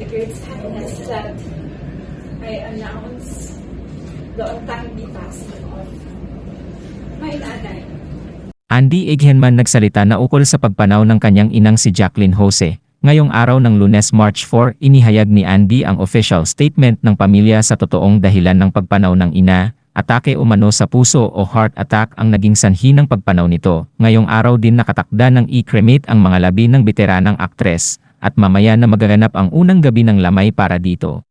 the great sadness that I announce the untimely passing of my nanay. Andy Ighenman nagsalita na ukol sa pagpanaw ng kanyang inang si Jacqueline Jose. Ngayong araw ng lunes March 4, inihayag ni Andy ang official statement ng pamilya sa totoong dahilan ng pagpanaw ng ina. Atake umano sa puso o heart attack ang naging sanhi ng pagpanaw nito. Ngayong araw din nakatakda ng i-cremate ang mga labi ng veteranang aktres at mamaya na magaganap ang unang gabi ng lamay para dito.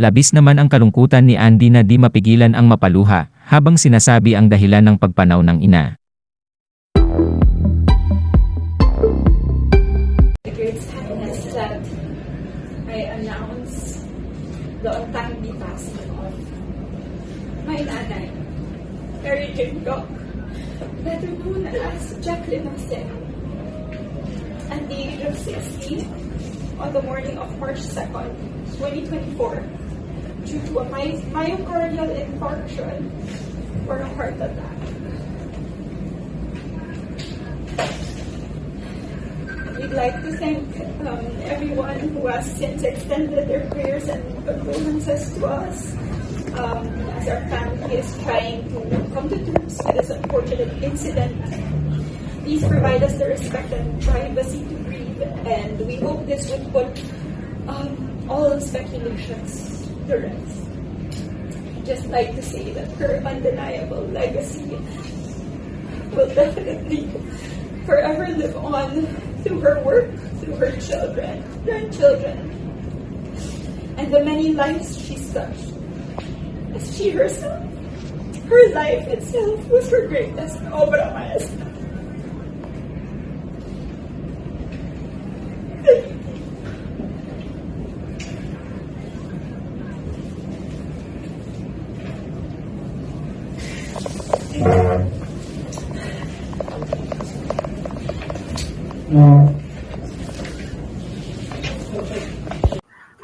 Labis naman ang kalungkutan ni Andy na di mapigilan ang mapaluha habang sinasabi ang dahilan ng pagpanaw ng ina. On the morning of March 2nd, 2024, due to a my- myocardial infarction or a heart attack. We'd like to thank um, everyone who has since extended their prayers and condolences to us um, as our family is trying to come to terms with this unfortunate incident. Please provide us the respect and privacy to and we hope this would put um, all speculations to rest. Just like to say that her undeniable legacy will definitely forever live on through her work, through her children, grandchildren, and the many lives she's touched. As she herself, her life itself was her greatest obra maestra.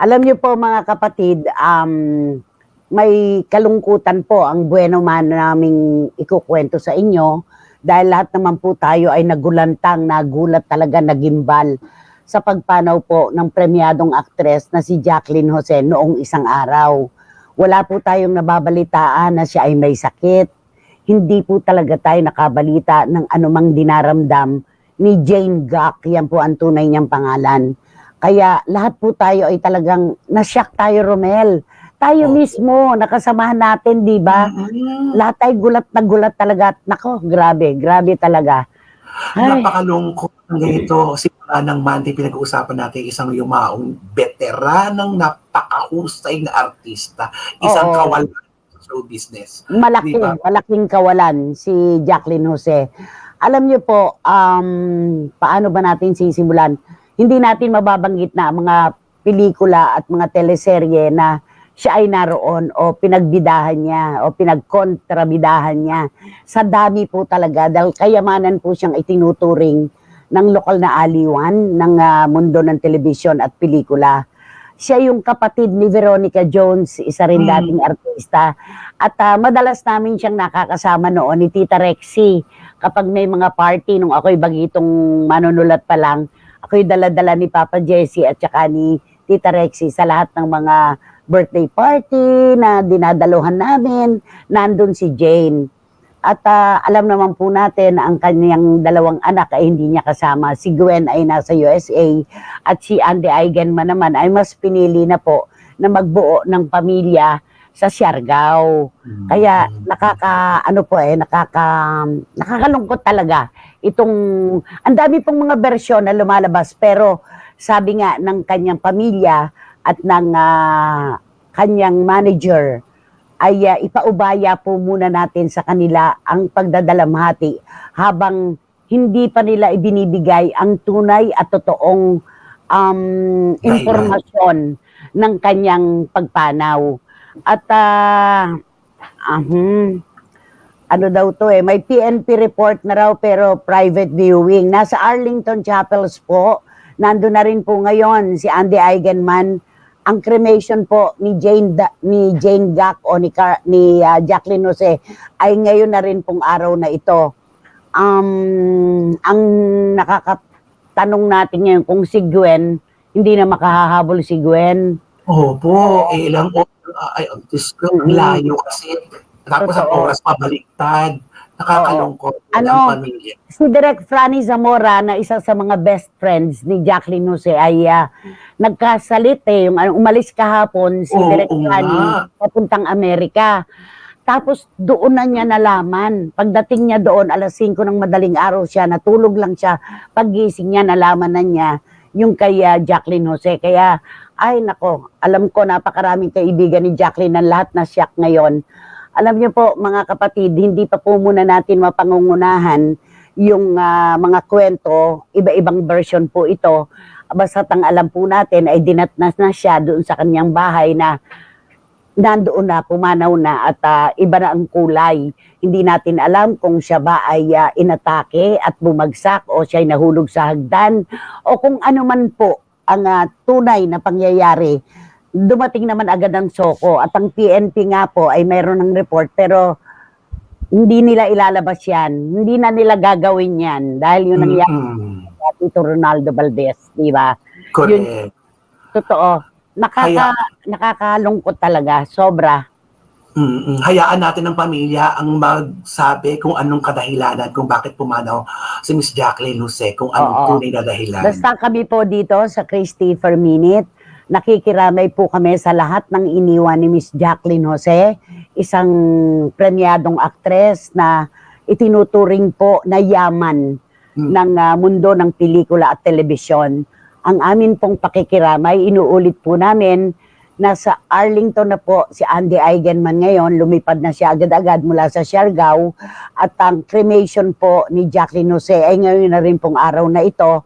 Alam niyo po mga kapatid, um, may kalungkutan po ang bueno man naming ikukwento sa inyo dahil lahat naman po tayo ay nagulantang, nagulat talaga, nagimbal sa pagpanaw po ng premyadong aktres na si Jacqueline Jose noong isang araw. Wala po tayong nababalitaan na siya ay may sakit. Hindi po talaga tayo nakabalita ng anumang dinaramdam ni Jane Gak. Yan po ang tunay niyang pangalan. Kaya lahat po tayo ay talagang nasyak tayo, Romel. Tayo Opo. mismo, nakasamahan natin, di ba? Mm, Lahat ay gulat na gulat talaga. Nako, grabe, grabe talaga. Ay, Napakalungkot ng ganito. Simula ng Monday, pinag-uusapan natin isang yumaong veteranang napakahusay na artista. Isang Oo. kawalan sa show business. malaki, di ba? malaking kawalan si Jacqueline Jose. Alam niyo po, um, paano ba natin sisimulan? Hindi natin mababanggit na mga pelikula at mga teleserye na siya ay naroon o pinagbidahan niya o pinagkontrabidahan niya. Sa dami po talaga dahil kayamanan po siyang itinuturing ng lokal na aliwan ng ah, mundo ng telebisyon at pelikula. Siya yung kapatid ni Veronica Jones, isa rin Mm. dating artista. At ah, madalas namin siyang nakakasama noon ni Tita Rexy kapag may mga party nung ako'y bagitong manunulat pa lang. Ako'y dala-dala ni Papa Jesse at saka ni Tita Rexy sa lahat ng mga birthday party na dinadaluhan namin. Nandun si Jane. At ah, alam naman po natin na ang kanyang dalawang anak ay hindi niya kasama. Si Gwen ay nasa USA at si Andy Eigenman naman ay mas pinili na po na magbuo ng pamilya sa Siargao. Kaya nakaka ano po eh nakaka nakakalungkot talaga itong ang dami pong mga bersyon na lumalabas pero sabi nga ng kanyang pamilya at ng ah, kanyang manager ay ah, ipaubaya po muna natin sa kanila ang pagdadalamhati habang hindi pa nila ibinibigay ang tunay at totoong um, impormasyon ng kanyang pagpanaw. At ah, ahum, ano daw to eh, may PNP report na raw pero private viewing. Nasa Arlington Chapels po, nando na rin po ngayon si Andy Eigenman. Ang cremation po ni Jane Da- ni Jane Gak o ni, Car- ni ah, Jacqueline Jose ay ngayon na rin pong araw na ito. Um, ang nakakatanong natin ngayon kung si Gwen hindi na makahahabol si Gwen. Opo, eh, ilang oras, ay, ang Diyos ko, ang Mm. layo kasi. Tapos ang Totoo. oras pabaliktad. Nakakalungkot po Ano? ang pamilya. Si Direk Franny Zamora na isa sa mga best friends ni Jacqueline Jose ay ah, nagkasalit eh. Yung, ano, umalis kahapon si Oo Direk. Franny papuntang Amerika. Tapos doon na niya nalaman. Pagdating niya doon, alas 5 ng madaling araw siya, natulog lang siya. Paggising niya, nalaman na niya yung kay ah, Jacqueline Jose. Kaya, ay nako, alam ko napakaraming kaibigan ni Jacqueline na lahat na siyak ngayon. Alam niyo po mga kapatid, hindi pa po muna natin mapangungunahan yung ah, mga kwento, iba-ibang version po ito. Basta ang alam po natin ay dinatnas na siya doon sa kanyang bahay na nandoon na, pumanaw na at ah, iba na ang kulay. Hindi natin alam kung siya ba ay ah, inatake at bumagsak o siya ay nahulog sa hagdan o kung ano man po ang ah, tunay na pangyayari. Dumating naman agad ang Soko at ang PNP nga po ay mayroon ng report pero hindi nila ilalabas yan. Hindi na nila gagawin yan dahil yun ang Mm-mm. nangyari dito Ronaldo Valdez, di ba? Correct. Totoo. Nakaka, nakakalungkot talaga, sobra. Mm-mm. Hayaan natin ng pamilya ang magsabi kung anong kadahilanan, kung bakit pumanaw si Miss Jacqueline Jose, kung anong Oo. tunay na dahilan. Basta kami po dito sa Christy per Minute, nakikiramay po kami sa lahat ng iniwan ni Miss Jacqueline Jose, isang premiadong aktres na itinuturing po na yaman Mm. ng ah, mundo ng pelikula at telebisyon. Ang amin pong pakikiramay, inuulit po namin, nasa Arlington na po si Andy Eigenman ngayon, lumipad na siya agad-agad mula sa Siargao, at ang cremation po ni Jacqueline Jose ay ngayon na rin pong araw na ito,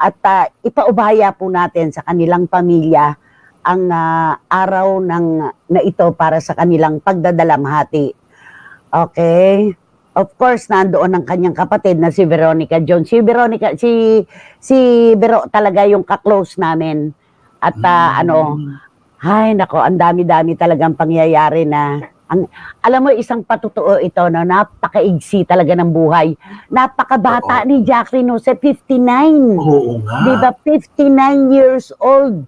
at ah, ipaubaya po natin sa kanilang pamilya ang ah, araw ng na ito para sa kanilang pagdadalamhati. Okay? Of course, nandoon ang kanyang kapatid na si Veronica Jones. Si Veronica, si si Vero talaga yung ka-close namin. At ah, Mm. ano, ay nako, ang dami-dami talagang pangyayari na ang, alam mo, isang patutuo ito, no, napakaigsi talaga ng buhay. Napakabata Oo. ni Jacqueline Jose, 59. Oo nga. Di ba? 59 years old.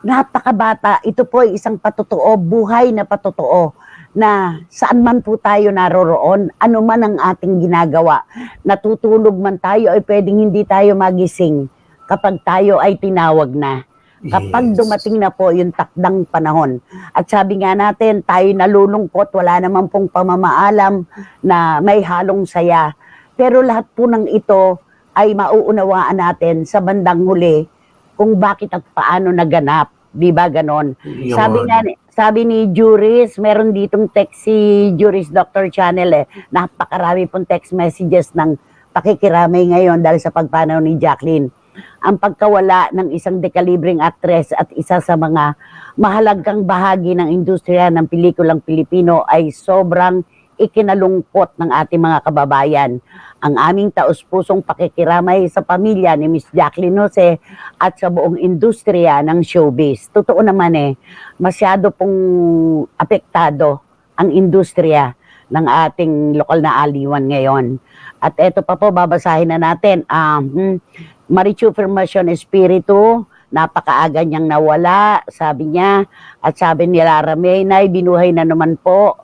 Napakabata. Ito po ay isang patutuo, buhay na patutuo na saan man po tayo naroroon, ano man ang ating ginagawa, natutulog man tayo ay pwedeng hindi tayo magising kapag tayo ay tinawag na. Kapag Yes. dumating na po yung takdang panahon. At sabi nga natin, tayo nalulungkot, wala naman pong pamamaalam na may halong saya. Pero lahat po ng ito ay mauunawaan natin sa bandang huli kung bakit at paano naganap. Di ba ganon? Yun. Sabi nga ni- sabi ni Juris, meron ditong text si Juris Dr. Channel eh. Napakarami pong text messages ng pakikiramay ngayon dahil sa pagpanaw ni Jacqueline. Ang pagkawala ng isang dekalibreng actress at isa sa mga mahalagang bahagi ng industriya ng pelikulang Pilipino ay sobrang ikinalungkot ng ating mga kababayan. Ang aming taus-pusong pakikiramay sa pamilya ni Miss Jacqueline Jose at sa buong industriya ng showbiz. Totoo naman eh, masyado pong apektado ang industriya ng ating lokal na aliwan ngayon. At eto pa po, babasahin na natin. Um, hmm, Marichu Firmacion Espiritu, napakaaga niyang nawala, sabi niya. At sabi ni Lara May, Nay, binuhay na naman po.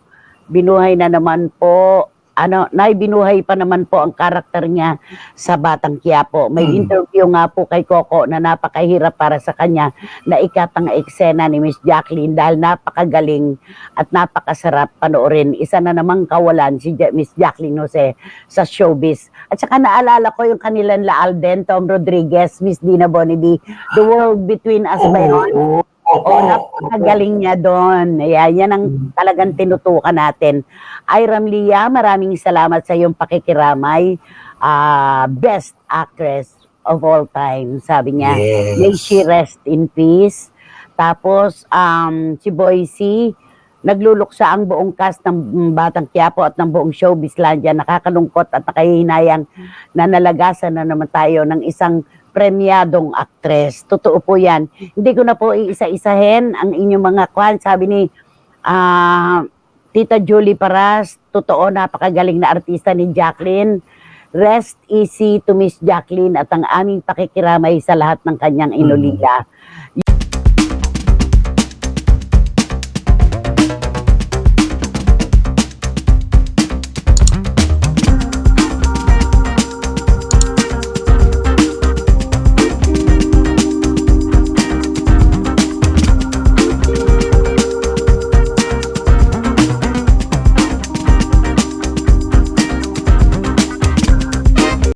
Binuhay na naman po. Ano, Nay, binuhay pa naman po ang karakter niya sa Batang Quiapo. May Mm. interview nga po kay Coco na napakahirap para sa kanya na ikatang eksena ni Miss Jacqueline dahil napakagaling at napakasarap panoorin. Isa na namang kawalan si Ja- Miss Jacqueline Jose sa showbiz. At saka naalala ko yung kanilang La Alden, Tom Rodriguez, Miss Dina Bonneby, The World Between Us ba yun? Oo. Opo. Oo, napakagaling niya doon. Ayan, yan ang talagang tinutukan natin. Iram Lia, maraming salamat sa iyong pakikiramay. Ah, best actress of all time, sabi niya. Yes. May she rest in peace. Tapos, um, si Boycie, nagluluksa ang buong cast ng mm, Batang Quiapo at ng buong showbizlandia. Nakakalungkot at nakahihinayang na nalagasan na naman tayo ng isang premyadong aktres. Totoo po yan. Hindi ko na po iisa-isahin ang inyong mga kwan. Sabi ni ah, Tita Julie Paras, totoo, napakagaling na artista ni Jacqueline. Rest easy to Miss Jacqueline at ang aming pakikiramay sa lahat ng kanyang inulila.